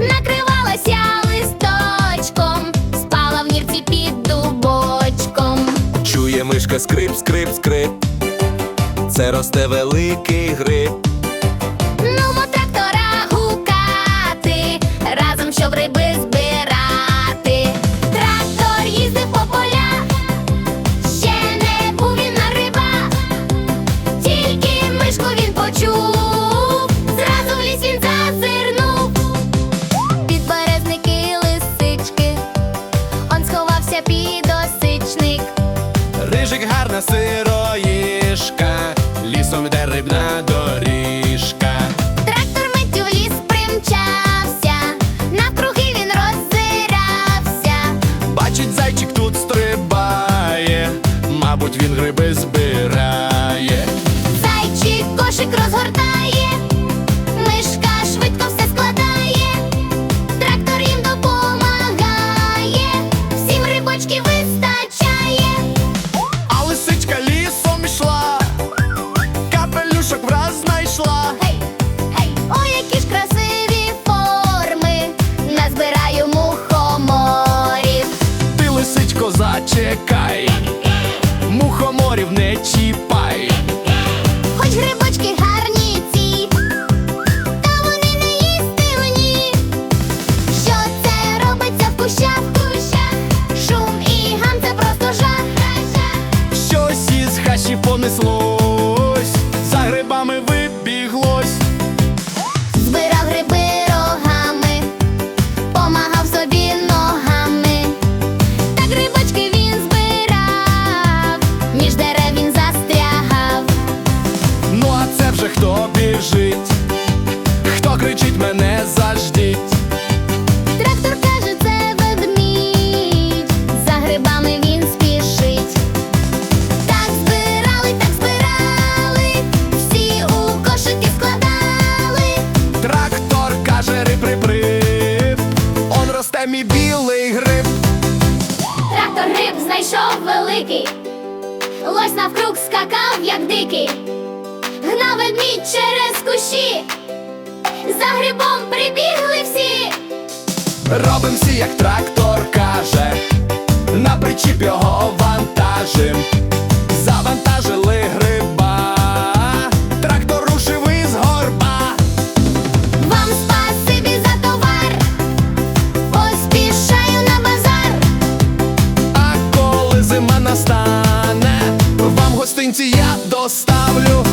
накривалася листочком, спала в нірці під дубочком. Чує мишка скрип, скрип, скрип. Це росте великий гриб. Ну трактора гукати, разом щоб риби збирати. Трактор їздив по полях, ще не був він на риба, тільки мишку він почув. Сироїшка, лісом йде рибна доріжка. Трактор миттю в ліс примчався, навкруги він роззирався. Бачить, зайчик тут стрибає, мабуть, він гриби збирає. Зайчик кошик розгортає, понеслось, за грибами вибіглось. Збирав гриби рогами, помагав собі ногами. Та грибочки він збирав, між дерев він застрягав. Ну а це вже хто біжить, хто кричить мене заждіть. Білий гриб. Трактор гриб знайшов великий, лось навкруг скакав, як дикий, гнав ведмідь через кущі, за грибом прибігли всі. Робим всі, як трактор каже, на причіп його вантажим. Завантажили доставлю.